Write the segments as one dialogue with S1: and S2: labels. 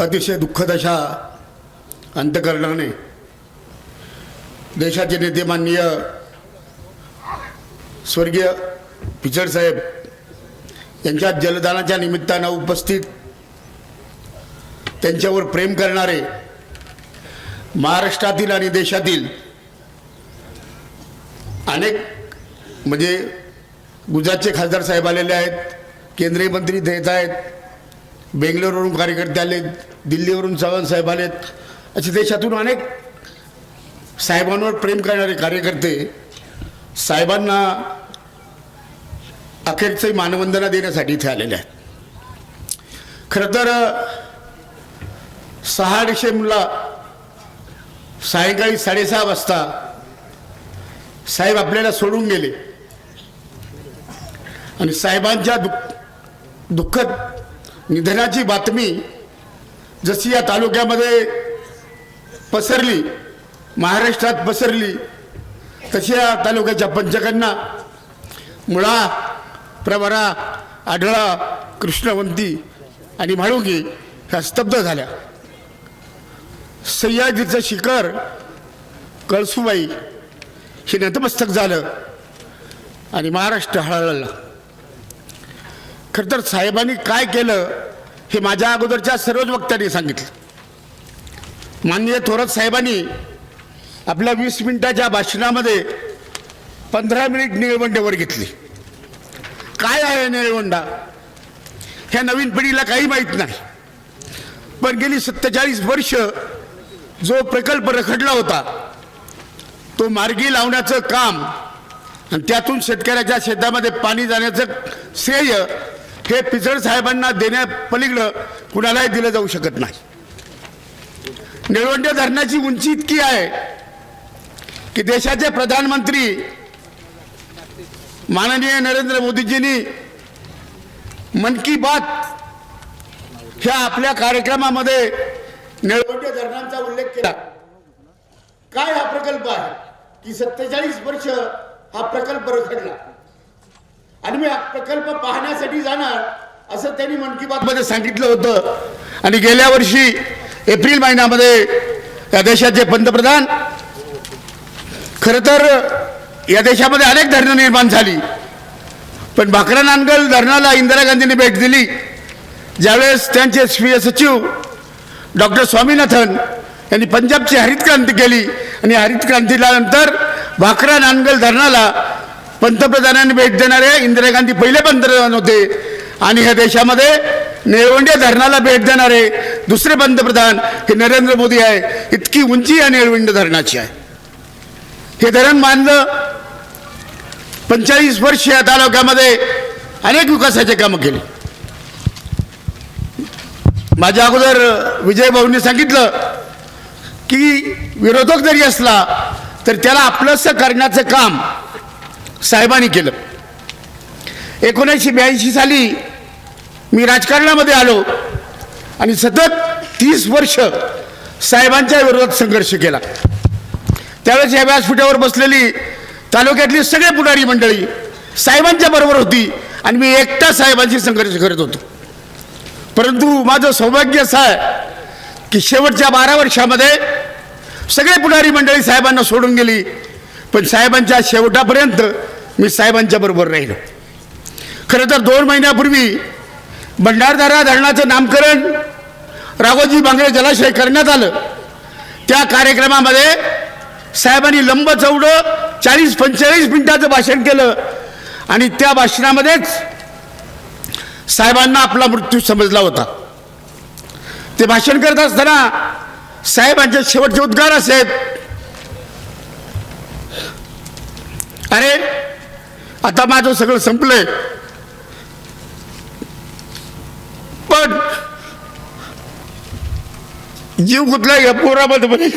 S1: अतिशय दुःखद अशा अंतकरणाने देशाचे नेते माननीय स्वर्गीय पिचड साहेब यांच्या जलदानाच्या निमित्तानं उपस्थित त्यांच्यावर प्रेम करणारे महाराष्ट्रातील आणि देशातील अनेक म्हणजे गुजरातचे खासदार साहेब आलेले आहेत केंद्रीय मंत्री इथे येत आहेत बेंगलोरवरून कार्यकर्ते आलेत दिल्लीवरून चव्हाण साहेब आलेत. असे देशातून अनेक साहेबांवर प्रेम करणारे कार्यकर्ते साहेबांना अखेरची मानवंदना देण्यासाठी इथे आलेले आहेत. खरं तर सहा डिसेंबरला सायंकाळी साडेसहा वाजता साहेब आपल्याला सोडून गेले. आणि साहेबांच्या दुःख दुःखद निधनाची बातमी जशी या तालुक्यामध्ये पसरली महाराष्ट्रात पसरली तशी या तालुक्याच्या पंचकांना मुळा प्रवरा आढळा कृष्णवंती आणि म्हाळुंगी ह्या स्तब्ध झाल्या. सह्याद्रीचं शिखर कळसुबाई हे नतमस्तक झालं आणि महाराष्ट्र हळहळला. खरं तर साहेबांनी काय केलं हे माझ्या अगोदरच्या सर्वच वक्त्यांनी सांगितलं. माननीय थोरात साहेबांनी आपल्या वीस मिनिटाच्या भाषणामध्ये पंधरा मिनिट निळवंडेवर घेतली. काय आहे निळवंडा? ह्या नवीन पिढीला काही माहीत नाही. पण गेली सत्तेचाळीस वर्ष जो प्रकल्प रखडला होता तो मार्गी लावण्याचं काम आणि त्यातून शेतकऱ्याच्या शेतामध्ये पाणी जाण्याचं श्रेय हे पिचड साहेबांना देण्या पलीकडं कुणालाही दिलं जाऊ शकत नाही. निळवंडे धरणाची उंची इतकी आहे की देशाचे प्रधानमंत्री माननीय नरेंद्र मोदीजींनी मन की बात ह्या आपल्या कार्यक्रमामध्ये निळवंडे धरणांचा उल्लेख केला. काय हा प्रकल्प आहे? की सत्तेचाळीस वर्ष हा प्रकल्प रखडला. आणि मी प्रकल्प पाहण्यासाठी जाणार असं त्यांनी मन की बात मध्ये सांगितलं होतं. आणि गेल्या वर्षी एप्रिल महिन्यामध्ये या देशाचे पंतप्रधान खरं तर या देशामध्ये अनेक धरणं निर्माण झाली. पण भाकरा नांदगल धरणाला इंदिरा गांधींनी भेट दिली. ज्यावेळेस त्यांचे स्वीय सचिव डॉक्टर स्वामीनाथन यांनी पंजाबची हरित क्रांती केली. आणि हरित क्रांतीला नंतर भाकरा नांदगल धरणाला पंतप्रधानांनी भेट देणारे इंदिरा गांधी पहिले पंतप्रधान होते. आणि ह्या देशामध्ये निळवंडे धरणाला भेट देणारे दुसरे पंतप्रधान हे नरेंद्र मोदी आहे. इतकी उंची या निळवंडे धरणाची आहे. हे धरण मानलं पंचेचाळीस वर्ष या तालुक्यामध्ये अनेक विकासाचे कामं केली. माझ्या अगोदर विजय भाऊंनी सांगितलं की विरोधक जरी असला तर त्याला आपलंसं करण्याचं काम साहेबांनी केलं. एकोणीसशे ब्याऐंशी साली मी राजकारणामध्ये आलो आणि सतत तीस वर्ष साहेबांच्या विरोधात संघर्ष केला. त्यावेळेस या व्यासपीठावर बसलेली तालुक्यातली सगळे पुढारी मंडळी साहेबांच्या बरोबर होती आणि मी एकटा साहेबांशी संघर्ष करत होतो. परंतु माझं सौभाग्य असं आहे की शेवटच्या बारा वर्षामध्ये सगळे पुढारी मंडळी साहेबांना सोडून गेली. पण साहेबांच्या शेवटापर्यंत मी साहेबांच्या बरोबर राहिलो. खरं तर दोन महिन्यापूर्वी भंडारदारा धरणाचं नामकरण राघोजी बांगडे जलाशय करण्यात आलं. त्या कार्यक्रमामध्ये साहेबांनी लंब चौडं चाळीस पंचेचाळीस मिनिटाचं भाषण केलं आणि त्या भाषणामध्येच साहेबांना आपला मृत्यू समजला होता. ते भाषण करत असताना साहेबांचे शेवटचे उद्गार असे अरे आता माझं सगळं संपलंय. पण जीव गुतलाय या पोरामध्ये म्हणे.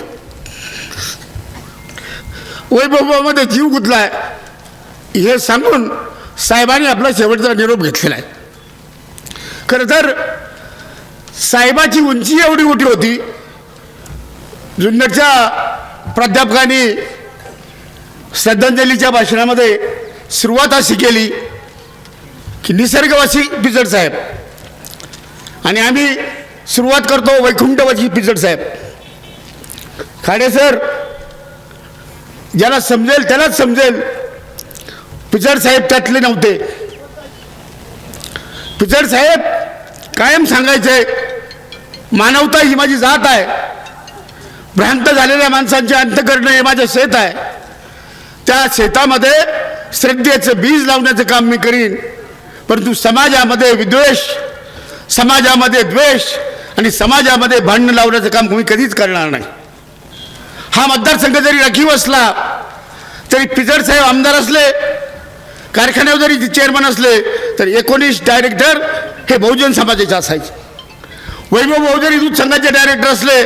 S1: वैभवामध्ये जीव गुतलाय. हे सांगून साहेबांनी आपला शेवटचा निरोप घेतलेला आहे. खरं तर साहेबाची उंची एवढी मोठी होती. जुन्नरच्या प्राध्यापकांनी श्रद्धांजलीच्या भाषणामध्ये सुरुवात अशी केली की निसर्गवासी बिजड साहेब. आणि आम्ही सुरुवात करतो वैकुंठवाची पिचड साहेब. खाडे सर ज्याला समजेल त्यालाच समजेल. पिचड साहेब त्यातले नव्हते. पिचड साहेब कायम सांगायचे मानवता ही माझी जात आहे. भ्रांत झालेल्या माणसांचे अंतकरणं हे माझं शेत आहे. त्या शेतामध्ये श्रद्धेचं बीज लावण्याचं काम मी करीन. परंतु समाजामध्ये विद्वेष समाजामध्ये द्वेष आणि समाजामध्ये भांडण लावण्याचं काम मी कधीच करणार नाही. हा मतदारसंघ जरी राखीव असला तरी पिजर साहेब आमदार असले कारखान्यावर जरी चेअरमन असले तर एकोणीस डायरेक्टर हे बहुजन समाजाचे असायचे. वैभव भाऊ जरी दूध संघाचे डायरेक्टर असले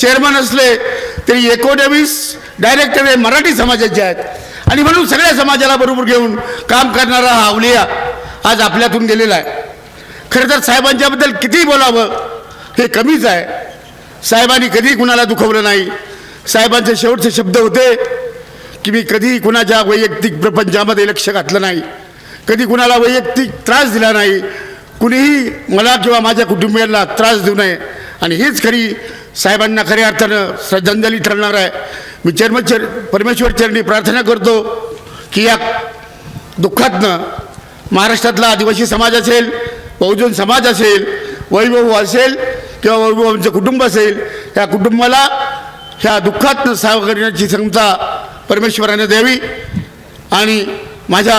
S1: चेअरमन असले तरी एकोणवीस डायरेक्टर हे मराठी समाजाचे आहेत. आणि म्हणून सगळ्या समाजाला बरोबर घेऊन काम करणारा हा अवलिया आज आपल्यातून गेलेला आहे. खरं तर साहेबांच्याबद्दल किती बोलावं हे कमीच आहे. साहेबांनी कधी कुणाला दुखवलं नाही. साहेबांचे शेवटचे शब्द होते की मी कधी कुणाच्या वैयक्तिक प्रपंचामध्ये लक्ष घातलं नाही. कधी कुणाला वैयक्तिक त्रास दिला नाही. कुणीही मला किंवा माझ्या कुटुंबियांना त्रास देऊ नये. आणि हीच खरी साहेबांना खऱ्या अर्थानं श्रद्धांजली ठरणार आहे. मी चर्मचर परमेश्वर चरणी प्रार्थना करतो की या दुःखातनं महाराष्ट्रातला आदिवासी समाज असेल बहुजन समाज असेल वैभव असेल किंवा वैभवांचं कुटुंब असेल त्या कुटुंबाला ह्या दुःखातनं साव करण्याची क्षमता परमेश्वराने द्यावी. आणि माझ्या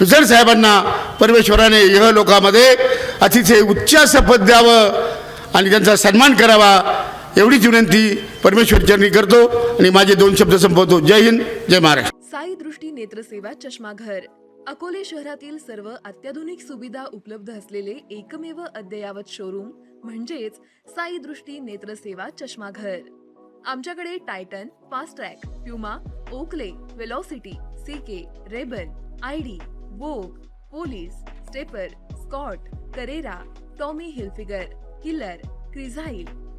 S1: पिचड साहेबांना परमेश्वराने यह लोकामध्ये अतिशय उच्च पद द्यावं आणि त्यांचा सन्मान करावा. एवढीच विनंती परमेश्वर चरणी करतो आणि माझे दोन शब्द संपवतो. जय हिंद जय महाराष्ट्र.
S2: साई दृष्टी नेत्रसेवा चष्माघर. अकोले शहरातील सर्व अत्याधुनिक सुविधा उपलब्ध असलेले एकमेव अद्ययावत शोरूम म्हणजेच साई दृष्टी नेत्रसेवा चष्माघर. आमच्याकडे Titan Fastrack Puma Oakley Velocity CK Rayban ID Vogue Police Stepper Scott Carrera Tommy Hilfiger Killer Crizal